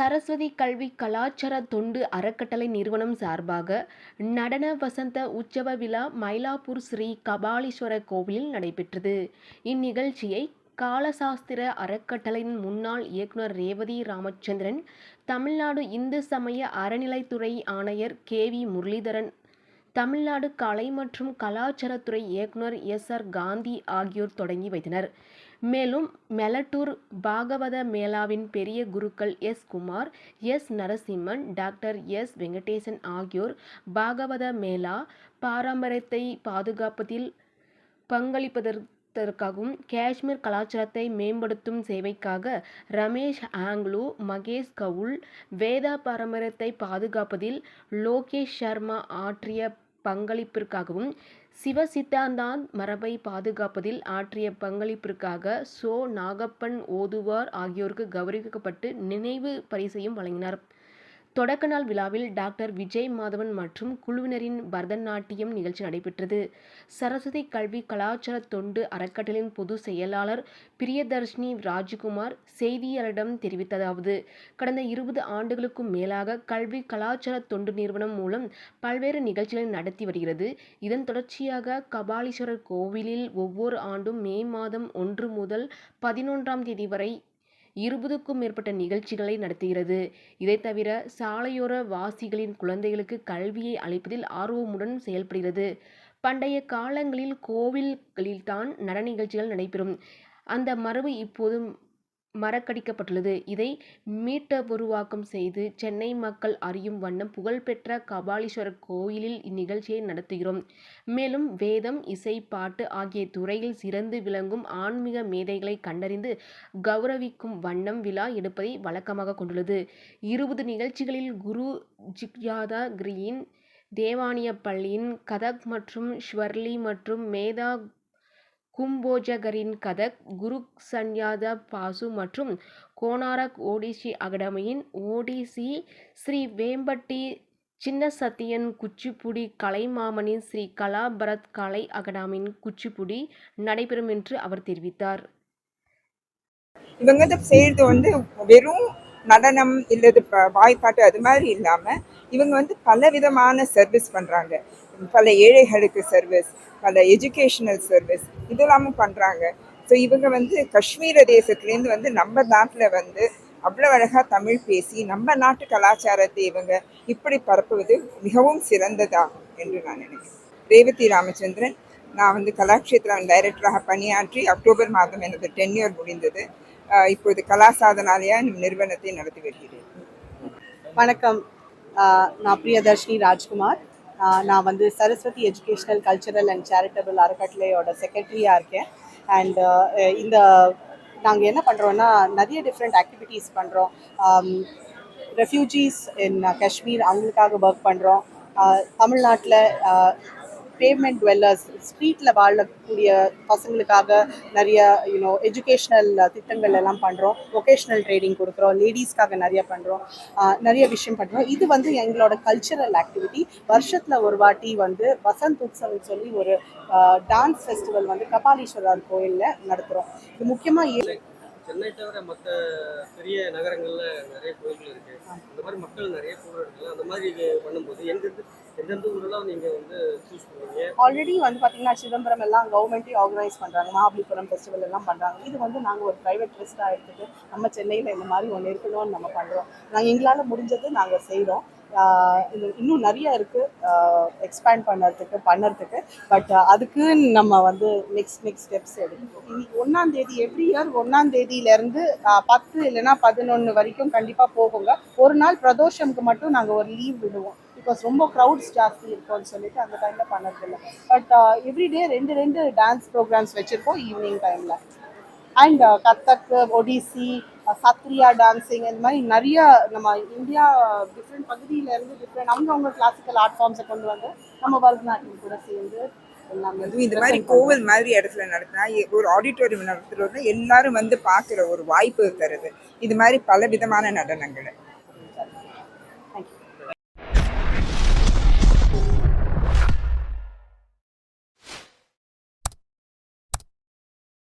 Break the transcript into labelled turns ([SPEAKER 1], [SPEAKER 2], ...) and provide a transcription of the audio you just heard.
[SPEAKER 1] சரஸ்வதி கல்வி கலாச்சார தொண்டு அறக்கட்டளை நிறுவனம் சார்பாக நடன வசந்த உற்சவ விழா மயிலாப்பூர் ஸ்ரீ கபாலீஸ்வரர் கோவிலில் நடைபெற்றது. இந்நிகழ்ச்சியை காலசாஸ்திர அறக்கட்டளையின் முன்னாள் இயக்குனர் ரேவதி ராமச்சந்திரன் தமிழ்நாடு இந்து சமய அறநிலைத்துறை ஆணையர் கே வி முரளிதரன் தமிழ்நாடு கலை மற்றும் கலாச்சாரத்துறை இயக்குனர் எஸ் ஆர் காந்தி ஆகியோர் தொடங்கி வைத்தனர். மேலும் மெலட்டூர் பாகவத மேளாவின் பெரிய குருக்கள் S Kumar S Narasimhan doctor S Venkatesan ஆகியோர் பாகவத மேளா பாரம்பரியத்தை பாதுகாப்பதில் பங்களிப்பதற்காகவும் காஷ்மீர் கலாச்சாரத்தை மேம்படுத்தும் சேவைக்காக ரமேஷ் ஆங்லு மகேஷ் கவுல் வேதா பாரம்பரியத்தை பாதுகாப்பதில் லோகேஷ் சர்மா ஆற்றிய பங்களிப்பிற்காகவும் சிவ சித்தாந்தான் மரபை பாதுகாப்பதில் ஆற்றிய பங்களிப்பிற்காக சோ நாகப்பன் ஓதுவார் ஆகியோருக்கு கௌரவிக்கப்பட்டு நினைவு பரிசையும் வழங்கினார். தொடக்க நாள் விழாவில் டாக்டர் விஜய் மாதவன் மற்றும் குழுவினரின் பரதநாட்டியம் நிகழ்ச்சி நடைபெற்றது. சரஸ்வதி கல்வி கலாச்சார தொண்டு அறக்கட்டளையின் பொது செயலாளர் பிரியதர்ஷினி ராஜ்குமார் செய்தியாளரிடம் தெரிவித்ததாவது கடந்த இருபது ஆண்டுகளுக்கும் மேலாக கல்வி கலாச்சார தொண்டு நிறுவனம் மூலம் பல்வேறு நிகழ்ச்சிகளை நடத்தி வருகிறது. இதன் தொடர்ச்சியாக கபாலீஸ்வரர் கோவிலில் ஒவ்வொரு ஆண்டும் மே மாதம் ஒன்று முதல் பதினொன்றாம் தேதி வரை இருபதுக்கும் மேற்பட்ட நிகழ்ச்சிகளை நடத்துகிறது. இதை தவிர சாலையோர வாசிகளின் குழந்தைகளுக்கு கல்வியை அளிப்பதில் ஆர்வமுடன் செயல்படுகிறது. பண்டைய காலங்களில் கோவில்களில்தான் நடன நிகழ்ச்சிகள் நடைபெறும். அந்த மரபு இப்போதும் மறக்கடிக்கப்பட்டுள்ளது. இதை மீட்டபுருவாக்கம் செய்து சென்னை மக்கள் அறியும் வண்ணம் புகழ்பெற்ற கபாலீஸ்வரர் கோயிலில் இந்நிகழ்ச்சியை நடத்துகிறோம். மேலும் வேதம் இசை பாட்டு ஆகிய துறையில் சிறந்து விளங்கும் ஆன்மீக மேதைகளை கண்டறிந்து கௌரவிக்கும் வண்ணம் விழா எடுப்பதை வழக்கமாக கொண்டுள்ளது. இருபது நிகழ்ச்சிகளில் குரு ஜிக்யாதா கிரியின் தேவானிய பள்ளியின் கதக் மற்றும் ஸ்வர்லி மற்றும் மேதா கும்போஜகரின் கதக் குரு சன்யாதா பாசு மற்றும் கோனாரக் ஓடிசி அகாடமியின் ஓடிசி ஸ்ரீ வேம்பட்டி சின்ன சத்தியன் குச்சிப்புடி கலைமாமனின் ஸ்ரீ கலா பரத் கலை அகாடமியின் குச்சிப்புடி நடைபெறும் என்று அவர் தெரிவித்தார்.
[SPEAKER 2] இவங்க வந்து செய்யறது வந்து வெறும் நடனம் இல்லது வாய்ப்பாட்டு அது மாதிரி இல்லாமல் இவங்க வந்து பல விதமான சர்வீஸ் பண்ணுறாங்க பல ஏழைகளுக்கு சர்வீஸ் பல எஜுகேஷனல் சர்வீஸ் இதெல்லாமும் பண்ணுறாங்க ஸோ இவங்க வந்து காஷ்மீர தேசத்துலேருந்து வந்து நம்ம நாட்டில் வந்து அவ்வளோ அழகாக தமிழ் பேசி நம்ம நாட்டு கலாச்சாரத்தை இவங்க இப்படி பரப்புவது மிகவும் சிறந்ததாகும் என்று நான் நினைக்கிறேன். ரேவதி ராமச்சந்திரன் நான் வந்து கலாக்ஷேத்ரம் டைரக்டராக பணியாற்றி அக்டோபர் மாதம் எனது டென்யூர் முடிந்தது. இப்போது இப்பொழுது கலாசாதனாலயா நிறுவனத்தை நடத்தி வருகிறேன்.
[SPEAKER 3] வணக்கம். நான் பிரியதர்ஷினி ராஜ்குமார். நான் வந்து Saraswati educational cultural and charitable அறக்கட்டளையோட செக்ரட்டரியாக இருக்கேன். அண்ட் இந்த நாங்கள் என்ன பண்ணுறோன்னா நிறைய டிஃப்ரெண்ட் ஆக்டிவிட்டீஸ் பண்ணுறோம் ரெஃப்யூஜிஸ் இன் காஷ்மீர் அவங்களுக்காக ஒர்க் பண்ணுறோம் தமிழ்நாட்டில் பேமெண்ட் டுவெல்லர்ஸ் ஸ்ட்ரீட்டில் வாழக்கூடிய பசங்களுக்காக நிறைய யூனோ எஜுகேஷ்னல் திட்டங்கள் எல்லாம் பண்ணுறோம் வொகேஷ்னல் ட்ரைனிங் கொடுக்குறோம். லேடிஸ்க்காக நிறைய பண்ணுறோம் நிறைய விஷயம் பண்ணுறோம் இது வந்து எங்களோட கல்ச்சரல் ஆக்டிவிட்டி வருஷத்தில் ஒரு வாட்டி வந்து வசந்த் உற்சவம் சொல்லி ஒரு டான்ஸ் ஃபெஸ்டிவல் வந்து கபாலீஸ்வரர் கோயிலில் நடத்துகிறோம் இது முக்கியமாக
[SPEAKER 4] சென்னை தவிர மற்ற பெரிய நகரங்கள்ல நிறைய கோயில்கள் இருக்கு. அந்த மாதிரி மக்கள் நிறைய கூட இருக்குல்ல அந்த மாதிரி இது பண்ணும்போது எந்தெந்த எந்தெந்த ஊர்லாம் நீங்க வந்து சூஸ் பண்ணுவீங்க?
[SPEAKER 3] ஆல்ரெடி வந்து பார்த்தீங்கன்னா சிதம்பரம் எல்லாம் கவர்மெண்ட்டே ஆர்கனைஸ் பண்ணுறாங்க மகாபலிபுரம் ஃபெஸ்டிவல் எல்லாம் பண்ணுறாங்க இது வந்து நாங்கள் ஒரு ப்ரைவேட் ட்ரஸ்ட்டாக எடுத்துட்டு நம்ம சென்னையில் இந்த மாதிரி ஒன்று இருக்கணும்னு நம்ம பண்ணுறோம் நாங்கள் எங்களால் முடிஞ்சது நாங்கள் செய்கிறோம் இது இன்னும் நிறைய இருக்குது எக்ஸ்பேண்ட் பண்ணுறதுக்கு பண்ணுறதுக்கு. பட் அதுக்கு நம்ம வந்து நெக்ஸ்ட் நெக்ஸ்ட் ஸ்டெப்ஸ் எடுக்கணும். இன்னைக்கு ஒன்றாம் தேதி எவ்ரி இயர் ஒன்றாம் தேதியிலேருந்து பத்து இல்லைன்னா பதினொன்று வரைக்கும் கண்டிப்பாக போகுங்க. ஒரு நாள் பிரதோஷம்க்கு மட்டும் நாங்கள் ஒரு லீவ் விடுவோம். பிகாஸ் ரொம்ப க்ரௌட்ஸ் ஜாஸ்தி இருக்கும்னு சொல்லிட்டு அந்த டைமில் பண்ணதில்லை பட் எவ்ரிடே ரெண்டு ரெண்டு டான்ஸ் ப்ரோக்ராம்ஸ் வச்சுருக்கோம் ஈவினிங் டைமில் அண்ட் கத்தக் ஒடிசி சத்ரியா டான்சிங் இந்த மாதிரி நிறைய நம்ம இந்தியா டிஃப்ரெண்ட் பகுதியிலேருந்து டிஃப்ரெண்ட் அவங்கவுங்க கிளாசிக்கல் ஆர்ட் ஃபார்ம்ஸை கொண்டு வந்து நம்ம பரதநாட்டியம் கூட சேர்ந்து எல்லாமே
[SPEAKER 2] இந்த மாதிரி கோவில் மாதிரி இடத்துல நடத்தினா ஒரு ஆடிட்டோரியம் நடத்துறோம்னா எல்லாரும் வந்து பார்க்குற ஒரு வாய்ப்பு தருது. இது மாதிரி பல விதமான நடனங்களை